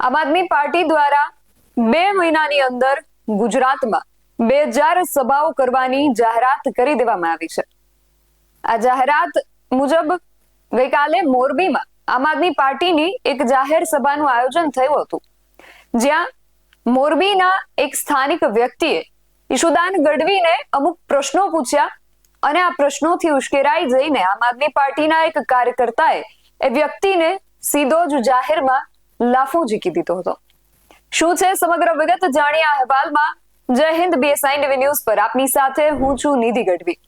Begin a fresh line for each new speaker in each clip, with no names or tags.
આમ આદમી પાર્ટી દ્વારા બે મહિનાની અંદર ગુજરાતમાં બે હજાર સભાઓ કરવાની જાહેરાત કરી દેવામાં આવી છે. આ જાહેરાત મુજબ ગઈકાલે મોરબીમાં આમ આદમી પાર્ટીની એક જાહેર સભાનું આયોજન થયું હતું. જ્યાં મોરબીના એક સ્થાનિક વ્યક્તિએ ઈશુદાન ગઢવીને અમુક પ્રશ્નો પૂછ્યા અને આ પ્રશ્નોથી ઉશ્કેરાઈ જઈને આમ આદમી પાર્ટીના એક કાર્યકર્તાએ એ વ્યક્તિને સીધો જ જાહેરમાં લાફો ઝીકી દીધો હતો. શું છે સમગ્ર વિગત? જાણીએ અહેવાલમાં. જય હિન્દ બીએસઆઈ ટીવી ન્યૂઝ પર. આપની સાથે હું છું નિધિ ગઢવી.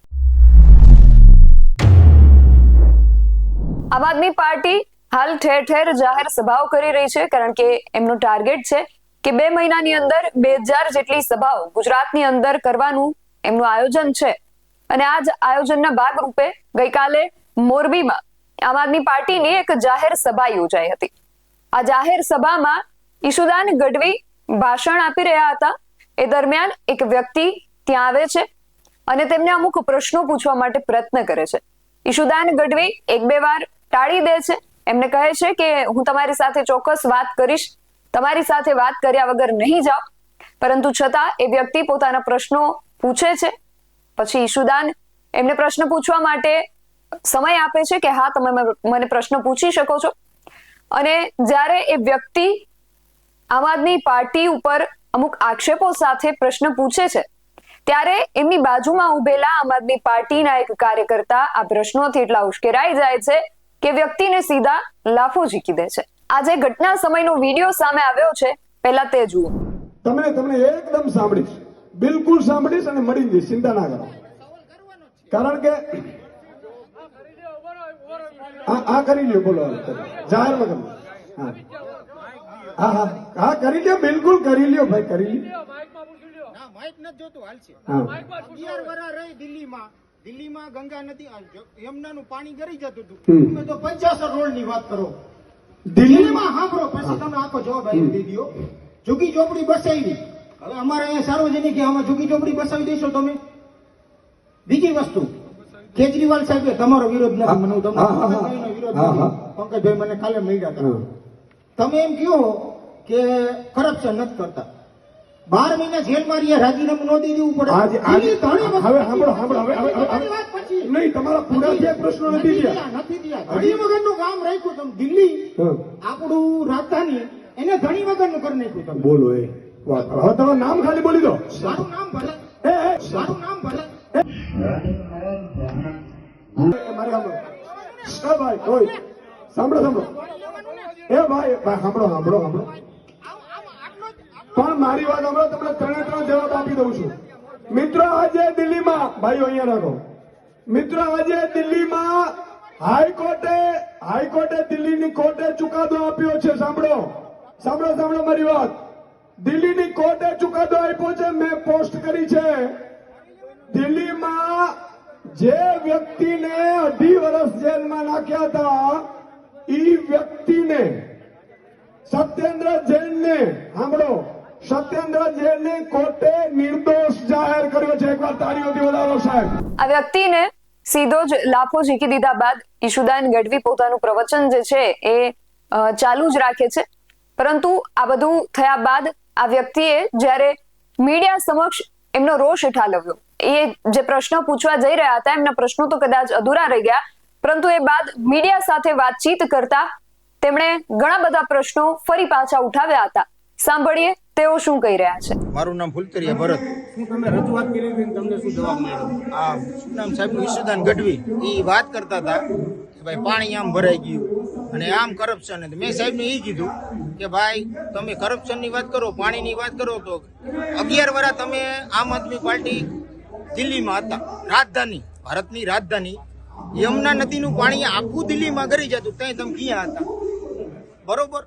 આમ આદમી પાર્ટી હાલ ઠેર ઠેર જાહેર સભાઓ કરી રહી છે, કારણ કે એમનું ટાર્ગેટ છે કે બે મહિનાની અંદર બે હજાર જેટલી સભાઓ ગુજરાતની અંદર કરવાનું એમનું આયોજન છે. અને આ જ આયોજનના ભાગરૂપે ગઈકાલે મોરબીમાં આમ આદમી પાર્ટીની એક જાહેર સભા યોજાઈ હતી. આ જાહેર સભામાં ઈશુદાન ગઢવી ભાષણ આપી રહ્યા હતા. એ દરમિયાન એક વ્યક્તિ ત્યાં આવે છે અને તેમને અમુક પ્રશ્નો પૂછવા માટે પ્રયત્ન કરે છે. ઈશુદાન ગઢવી એક બે વાર ટાળી દે છે. એમને કહે છે કે હું તમારી સાથે ચોક્કસ વાત કરીશ. તમારી સાથે વાત કર્યા વગર નહીં જાઓ. પરંતુ છતાં એ વ્યક્તિ પોતાના પ્રશ્નો પૂછે છે. પછી ઈશુદાન એમને પ્રશ્ન પૂછવા માટે સમય આપે છે કે હા, તમે મને પ્રશ્ન પૂછી શકો છો. અને જ્યારે એ વ્યક્તિ આમ આદમી પાર્ટી ઉપર અમુક આક્ષેપો સાથે પ્રશ્ન પૂછે છે, ત્યારે એમની બાજુમાં ઉભેલા આમ આદમી પાર્ટીના એક કાર્યકર્તા આ પ્રશ્નોથી એટલા ઉશ્કેરાઈ જાય છે કે વ્યક્તિને સીધા લાફો ઝીકી દે છે. આજે ઘટના સમયનો વીડિયો સામે આવ્યો છે. પહેલા તે જુઓ.
તમને તમને એકદમ સાંભળીશ. બિલકુલ સાંભળીશ અને મળી જઈશ. ચિંતા ના કરો. કારણ કે હા હા કરી લ્યો બોલો જાહેરમાં કરો હા. હા હા હા કરી લ્યો બિલકુલ કરી લ્યો ભાઈ કરી લ્યો.
ના માઇક નથી જોતું હાલશે
હા.
અગિયાર વરા રહી દિલ્હીમાં. દિલ્હીમાં ગંગા નદી આ યમુનાનું પાણી ગરી જતું. હતું. તમે તો પંચાસર રોડની વાત કરો.
દિલ્હીમાં
સાંભળો પછી તમે આખો જવાબ આપી દીધો. જુગી ચોપડી બસાવી હવે અમારે અહીંયા સાર્વજનિક કે આમાં ઝુકી ચોપડી બસાવી દેશો તમે. બીજી વસ્તુ કેજરીવાલ સાહેબે તમારો વિરોધ નથી મને તમને વિરોધ. પંકજભાઈ મને કાલે મળ્યા હતા. તમે એમ કહો કે કરપ્શન નથી કરતા. બાર મહિના જેલમાં રહ્યા રાજીનામું ન દઈ દેવું પડે.
આજે હવે સાંભળો સાંભળો હવે હવે. નહીં તમારા પૂરા જે પ્રશ્નો નથી થયા.
નથી થયા. ઘણી વગરનું કામ રાખ્યું તમે. દિલ્હી આપણું રાજધાની એને ઘણી વગરનું કરી નાખ્યું તમે.
બોલો એ વાત. હવે તમારું નામ ખાલી બોલી દો.
સારું નામ
એ એ.
નામ
એ. ભાઈ અહીંયા રાખો. મિત્રો, આજે દિલ્હીમાં હાઈકોર્ટે હાઈકોર્ટે દિલ્હીની કોર્ટે ચુકાદો આપ્યો છે. સાંભળો. સાંભળો સાંભળો મારી વાત. દિલ્હીની કોર્ટે ચુકાદો આપ્યો છે મેં પોસ્ટ કરી છે દિલ્હીમાં જે વ્યક્તિને અઢી વર્ષ જેલમાં નાખ્યા હતા, ઈ વ્યક્તિને, સત્યેન્દ્ર જૈનને, સાંભળો, સત્યેન્દ્ર
સીધો જ લાફો ઝીકી દીધા બાદ ઈશુદાન ગઢવી પોતાનું પ્રવચન જે છે એ ચાલુ જ રાખે છે. પરંતુ આ બધું થયા બાદ આ વ્યક્તિએ જ્યારે મીડિયા સમક્ષ એમનો રોષ ઠાલવ્યો એ જે પ્રશ્નો પૂછવા જઈ રહ્યા હતા એમના પ્રશ્નો તો કદાચ અધૂરા રહી ગયા. પરંતુ એ બાદ મીડિયા સાથે વાતચીત કરતા તેમણે ઘણા બધા પ્રશ્નો ફરી પાછા ઉઠાવ્યા હતા. સાંભળીએ તેઓ શું કહી રહ્યા છે.
મારું નામ ફુલતરિયા ભરત.
શું તમે રજૂઆત કરી હતી તમને શું જવાબ મળ્યો?
આ શું નામ સાહેબ ઈશુદાન ગઢવી એ વાત કરતા હતા કે ભાઈ પાણી આમ ભરાઈ ગયું અને આમ કરપ્શન મેં સાહેબને એ કીધું કે ભાઈ તમે કરપ્શનની વાત કરો પાણીની વાત કરો તો અગિયાર વર્ષ તમે આમ આદમી પાર્ટી દિલ્હીમાં હતા. રાજધાની, ભારતની રાજધાની. યમુના નદીનું પાણી આખું દિલ્હીમાં ગરી જતું. ત્યાં તમે ક્યાં હતા? બરોબર?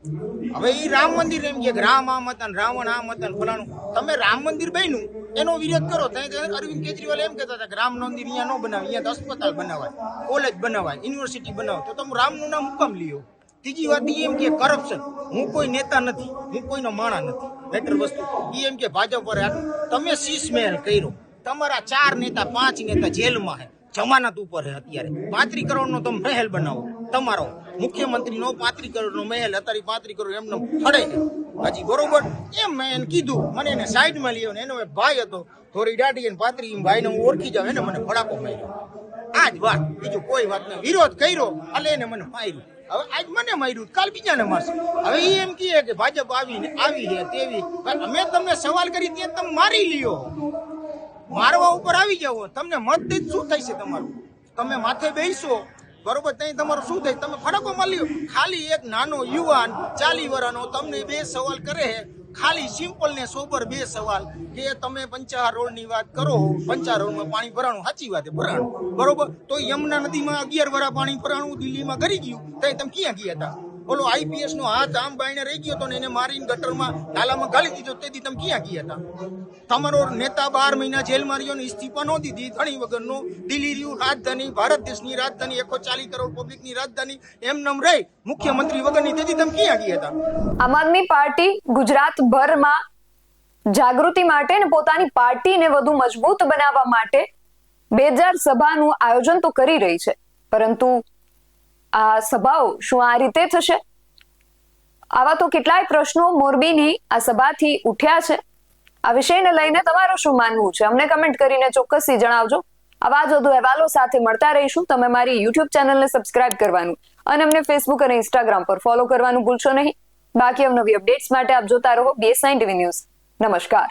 હવે એ રામ મંદિર એમ કે રામ આમ હતા રાવણ આમ હતા ફલાણું. તમે રામ મંદિર બન્યું, એનો વિરોધ કરો. ત્યાં અરવિંદ કેજરીવાલ એમ કહેતા હતા કે રામ મંદિર અહીંયા ન બનાવે અહીંયા અસ્પતાલ બનાવાય, કોલેજ બનાવાય, યુનિવર્સિટી બનાવો. તો તમે રામનું નામ હુકમ લ્યો? ત્રીજી વાત એ એમ કે કરપ્શન હું કોઈ નેતા નથી, હું કોઈનો માણા નથી. બેટર વસ્તુ. એ એમ કે ભાજપ પર તમે શીશ મહેલ કર્યો. તમારા ચાર નેતા, પાંચ નેતા જેલમાં હે, જમાનત ઉપર હે અત્યારે. પાંત્રી કરોડનો તમે મહેલ બનાવો. તમારો મુખ્યમંત્રીનો પાંત્રી કરોડનો મહેલ અત્યારે પાંત્રી કરોડ એમને ફળે હજી, બરોબર? એમ મેં એને કીધું. મને એને સાઈડમાં લઈ એનો એક ભાઈ હતો. થોડી દાઢી અને પાંત્રી ભાઈને હું ઓળખી જાઉં. એને મને ફડાકો માર્યો. આ જ વાત. બીજું કોઈ વાત નહીં. વિરોધ કર્યો. એટલે એને મને માર્યું. હવે આજ મને માર્યું. કાલ બીજાને મારશે. હવે એ એમ કહે કે ભાજપ આવીને આવી છે તેવી. અમે તમને સવાલ કરી ત્યાં તમે મારી લ્યો. મારવા ઉપર આવી જાવ તમને મત દઈ શું છે તમારું? તમે માથે બેસો બરોબર ત્યાં તમારું શું થાય? તમે ફરકો મળ્યો ખાલી એક નાનો યુવાન ચાલી વરાનો તમને બે સવાલ કરે છે. ખાલી સિમ્પલ ને સોબર બે સવાલ કે તમે પંચાર રોડની વાત કરો પંચાર રોડમાં પાણી ભરાણું, સાચી વાત ભરાણું. બરોબર? તો યમુના નદીમાં અગિયાર વરા પાણી ભરાણું દિલ્હીમાં કરી ગયું ત્યાં તમે ક્યાં ગયા હતા? બોલો આઈપીએસ નો હાથ આમ બાઈને રહી ગયો હતો ને એને મારીને ગટરમાં નાલામાં ગાળી દીધો, તેથી તમે ક્યાં ગયા હતા? તમારો નેતા બાર મહિના જેલમાં રહ્યો ને ઇસ્તીફા નો દીધી ઘણી વગરનો દિલ્હી રહ્યું રાજધાની, ભારત દેશની રાજધાની એકસો ચાલીસ કરોડ પબ્લિકની રાજધાની, એમ રહી મુખ્યમંત્રી વગરની. તેથી તમે ક્યાં ગયા હતા?
આમ આદમી પાર્ટી ગુજરાત ભરમાં જાગૃતિ માટે અને પોતાની પાર્ટીને વધુ મજબૂત બનાવવા માટે બે હજાર સભાનું આયોજન તો કરી રહી છે, પરંતુ આ સભાઓ શું આ રીતે થશે? આવા તો કેટલાય પ્રશ્નો મોરબીની આ સભાથી ઉઠ્યા છે. આ વિષયને લઈને તમારું શું માનવું છે? અમને કમેન્ટ કરીને ચોક્કસથી જણાવજો. આવા જ વધુ અહેવાલો સાથે મળતા રહીશું. તમે મારી યુટ્યુબ ચેનલને સબસ્ક્રાઇબ કરવાનું અને અમને ફેસબુક અને ઇન્સ્ટાગ્રામ પર ફોલો કરવાનું ભૂલશો નહીં. બાકી અવનવી અપડેટ્સ માટે આપ જોતા રહો બીએસઆઈ ટીવી ન્યૂઝ નમસ્કાર.